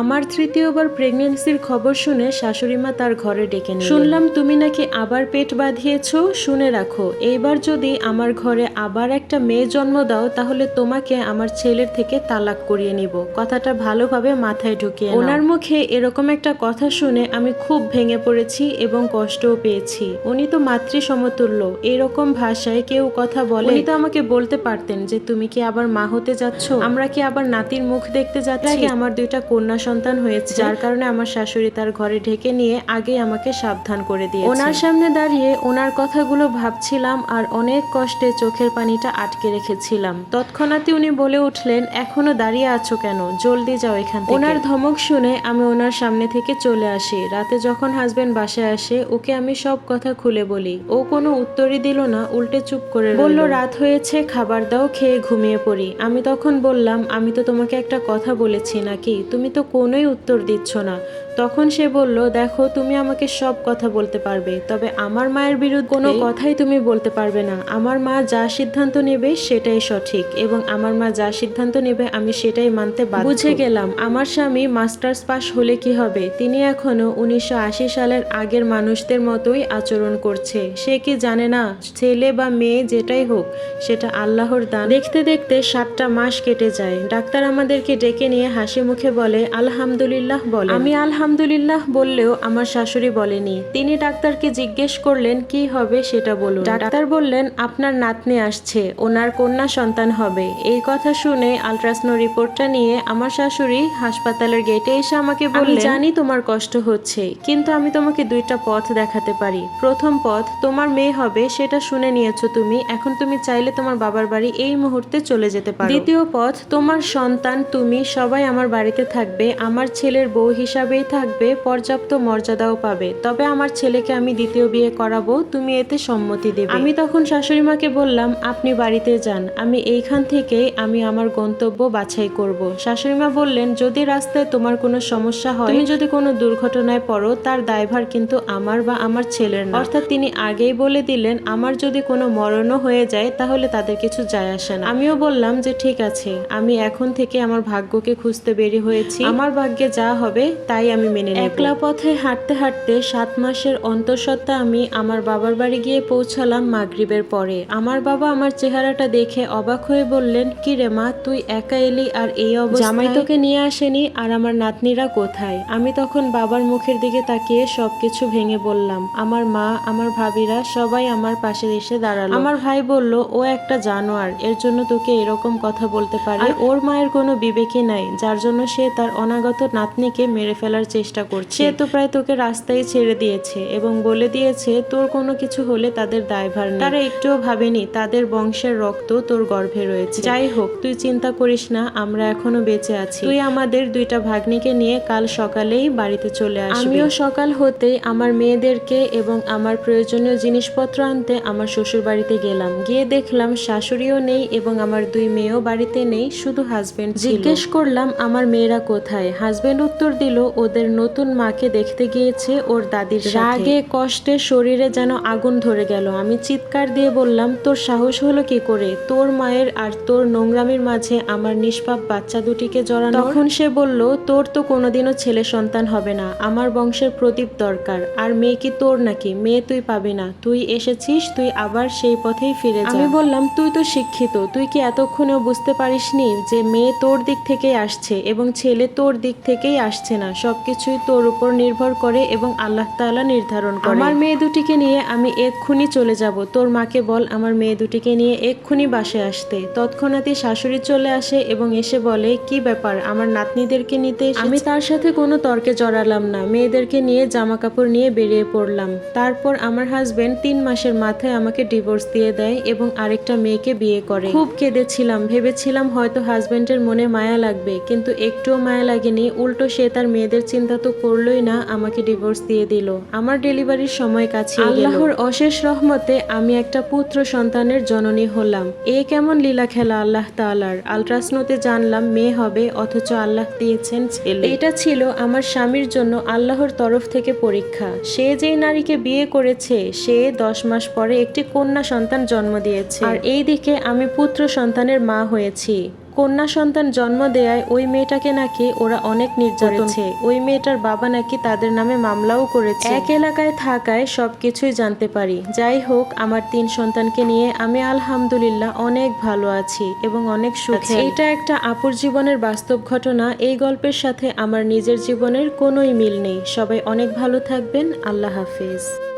আমার তৃতীয়বার প্রেগনেন্সির খবর শুনে শাশুড়ি মা তার ঘরে ডেকে নিলেন। শুনলাম তুমি নাকি আবার পেট বাঁধিয়েছ? শুনে রাখো এইবার যদি আমার ঘরে আবার একটা মেয়ে জন্ম দাও তাহলে তোমাকে আমার ছেলের থেকে তালাক করিয়ে নিব। কথাটা ভালোভাবে মাথায় ঢুকিয়ে ওনার মুখে এরকম একটা কথা শুনে আমি খুব ভেঙে পড়েছি এবং কষ্টও পেয়েছি। উনি তো মাতৃ সমতুল্য এরকম ভাষায় কেউ কথা বলে। উনি তো আমাকে বলতে পারতেন যে তুমি কি আবার মা হতে যাচ্ছ? আমরা কি আবার নাতির মুখ দেখতে যাচ্ছি? আমার দুইটা কন্যা সন্তান হয়েছে। যার কারণে আমার শাশুড়ি তার ঘরে ঢেকে নিয়ে আগে আমাকে সাবধান করে দিয়ে ওনার সামনে দাঁড়িয়ে ওনার কথাগুলো ভাবছিলাম আর অনেক কষ্টে চোখের পানিটা আটকে রেখেছিলাম। তৎক্ষণাৎই উনি বলে উঠলেন এখনও দাঁড়িয়ে আছো কেন? জলদি যাও এখান থেকে। ওনার ধমক শুনে আমি ওনার সামনে থেকে চলে আসি। রাতে যখন হাজবেন্ড বাসায় আসে ওকে আমি সব কথা খুলে বলি। ও কোনো উত্তরই দিল না উল্টে চুপ করে বলল রাত হয়েছে খাবার দাও খেয়ে ঘুমিয়ে পড়ি। আমি তখন বললাম আমি তো তোমাকে একটা কথা বলেছি নাকি? তুমি তো কোনোই উত্তর দিচ্ছ না। তখন সে বলল দেখো তুমি আমাকে সব কথা বলতে পারবে তবে আমার মায়ের বিরুদ্ধে কোনো কথাই তুমি বলতে পারবে না। আমার মা যা সিদ্ধান্ত নেবে সেটাই সঠিক এবং আমার মা যা সিদ্ধান্ত নেবে আমি সেটাই মানতে বাধ্য। বুঝে গেলাম। আমার স্বামী মাস্টার্স পাস হলে কি হবে? তিনি এখনও উনিশশো আশি সালের আগের মানুষদের মতোই আচরণ করছে। সে কি জানে না? ছেলে বা মেয়ে যেটাই হোক সেটা আল্লাহর দান। দেখতে দেখতে সাতটা মাস কেটে যায়। ডাক্তার আমাদেরকে ডেকে নিয়ে হাসি মুখে বলে আলহামদুলিল্লাহ বলে। আমি আলহামদুলিল্লাহ বললেও আমার শাশুড়ি বলেনি। তিনি ডাক্তারকে জিজ্ঞেস করলেন কি হবে সেটা বলুন। ডাক্তার বললেন আপনার নাতনি আসছে ওনার কন্যা সন্তান হবে। এই কথা শুনে আলট্রাসাউন্ড রিপোর্টটা নিয়ে আমার শাশুড়ি হাসপাতালের গেটে এসে আমাকে বললেন জানি তোমার কষ্ট হচ্ছে কিন্তু আমি তোমাকে দুইটা পথ দেখাতে পারি। প্রথম পথ তোমার মেয়ে হবে সেটা শুনে নিয়েছো তুমি এখন তুমি চাইলে তোমার বাবার বাড়ি এই মুহূর্তে চলে যেতে পারো। দ্বিতীয় পথ তোমার সন্তান তুমি সবাই আমার বাড়িতে থাকবে আমার ছেলের বউ হিসাবেই থাকবে, পর্যাপ্ত মর্যাদাও পাবে। তবে আমার ছেলেকে আমি দ্বিতীয় বিয়ে করাবো, তুমি এতে সম্মতি দেবে। আমি তখন শাশুড়ি মাকে বললাম, আপনি বাড়িতে যান। আমি এইখান থেকেই আমি আমার গন্তব্য বাছাই করব। শাশুড়ি মা বললেন, যদি রাস্তায় তোমার কোনো সমস্যা হয়, তুমি যদি কোনো দুর্ঘটনায় পড়ো, তার দায়ভার কিন্তু আমার বা আমার ছেলের না। অর্থাৎ তিনি আগেই বলে দিলেন, আমার যদি কোনো মরণও হয়ে যায়, তাহলে তাদের কিছু যায় আসে না। আমিও বললাম যে, ঠিক আছে। আমি এখন থেকে আমার ভাগ্যকে খুঁজতে বেরি হয়েছি। আমার ভাগ্যে যা হবে, তাই আমি মেনে নেব। একলা পথে হাঁটতে হাঁটতে সাত মাসের অন্তঃসত্ত্বা আমি আমার বাবার বাড়ি গিয়ে পৌঁছালাম মাগরিবের পরে। আমার বাবা আমার চেহারাটা দেখে অবাক হয়ে বললেন কি রে মা তুই একা এলি আর এই অবস্থা জামাই তোকে নিয়ে আসেনি আর আমার নাতনিরা কোথায়? আমি তখন বাবার মুখের দিকে তাকিয়ে সবকিছু ভেঙে বললাম আমার মা আমার ভাবিরা সবাই আমার পাশে এসে দাঁড়াল। আমার ভাই বলল ও একটা জানোয়ার এর জন্য তোকে এরকম কথা বলতে পারে। ওর মায়ের কোনো বিবেকই নাই যার জন্য সে তার অনাগত নাতনিকে মেরে ফেলার চেষ্টা করছে। সে তো প্রায় তোকে রাস্তায় ছেড়ে দিয়েছে এবং বলে দিয়েছে তোর কোনো কিছু হলে তাদের দায়ভার নেই। তারা একটুও ভাবেনি তাদের বংশের রক্ত তোর গর্ভে রয়েছে। যাই হোক তুই চিন্তা করিস না আমরা এখনও বেঁচে আছি। তুই আমাদের দুইটা ভাগ্নিকে নিয়ে কাল সকালেই বাড়িতে চলে আসবি। আমিও সকাল হতেই আমার মেয়েদেরকে এবং আমার প্রয়োজনীয় জিনিসপত্র আনতে আমার শ্বশুর বাড়িতে গেলাম। গিয়ে দেখলাম শাশুড়িও নেই এবং আমার দুই মেয়েও বাড়িতে নেই শুধু হাজবেন্ড জিজ্ঞেস করলাম আমার মেয়েরা কোথায়? হাজবেন্ড উত্তর দিল ওদের নতুন মাকে দেখতে গিয়েছে ওর দাদির রাগে, কষ্টে শরীরে যেন আগুন ধরে গেল। আমি চিৎকার দিয়ে বললাম, তোর সাহস হলো কি করে? তোর মায়ের আর তোর নোংরামির মাঝে আমার নিষ্পাপ বাচ্চা দুটিকে জড়ানো তখন সে বলল, তোর তো কোনোদিনও ছেলে সন্তান হবে না। আমার বংশের প্রদীপ দরকার। আর মেয়ে কি তোর নাকি? মেয়ে তুই পাবি না। তুই এসেছিস, তুই আবার সেই পথেই ফিরে যা। আমি বললাম, তুই তো শিক্ষিত। তুই কি এতক্ষণেও বুঝতে পারিসনি যে মেয়ে তোর দিক থেকেই আসছে এবং ছেলে তোর দিক থেকেই আসছে না? সবকিছুই তোর উপর নির্ভর করে এবং আল্লাহ তাআলা নির্ধারণ করে। আমার মেয়ে দুটিকে নিয়ে আমি এক্ষুনি চলে যাব। তোর মাকে বল আমার মেয়ে দুটিকে নিয়ে এক্ষুনি বাসে আসতে। তৎক্ষণাৎই শাশুড়ি চলে আসে এবং এসে বলে, কি ব্যাপার? আমার নাতনিদেরকে নিতে আমি তার সাথে কোনো তর্কে জড়ালাম না। মেয়েদেরকে নিয়ে জামা কাপড় নিয়ে বেরিয়ে পড়লাম। তারপর আমার হাজবেন্ড তিন মাসের মাথায় আমাকে ডিভোর্স দিয়ে দেয় এবং আরেকটা মেয়েকে বিয়ে করে। খুব কেঁদেছিলাম। ভেবেছিলাম হয়তো হাজবেন্ডের মনে মায়া লাগবে, কিন্তু একটুও মায়া লাগেনি। উল্টো সে তার মেয়েদের চিন্তা তো করলোই না, আমাকে ডিভোর্স দিয়ে দিল। আমার ডেলিভারির সময় কাছে আল্লাহর অশেষ রহমতে আমি একটা পুত্র সন্তানের জননী হলাম। এ কেমন লীলা খেলা আল্লাহ তালার আলট্রাসনোতে জানলাম, মেয়ে হবে, অথচ আল্লাহ দিয়েছেন ছেলে। এটা ছিল আমার স্বামীর জন্য আল্লাহর তরফ থেকে পরীক্ষা। সে যেই নারীকে বিয়ে করেছে, সে দশ মাস পরে একটি কন্যা সন্তান জন্ম দিয়েছে। আর এই দিকে আমি পুত্র সন্তানের মা হয়েছি। কন্যা সন্তান জন্ম দেয়ায় ওই মেয়েটাকে নাকি ওরা অনেক নির্যাতনছে ওই মেয়েটার বাবা নাকি তাদের নামে মামলাও করেছে। এক এলাকায় থাকায় সবকিছুই জানতে পারি। যাই হোক আমার তিন সন্তানকে নিয়ে আমি আলহামদুলিল্লাহ অনেক ভালো আছি এবং অনেক সুখে এটা একটা আপুর জীবনের বাস্তব ঘটনা। এই গল্পের সাথে আমার নিজের জীবনের কোনোই মিল নেই। সবাই অনেক ভালো থাকবেন। আল্লাহ হাফিজ।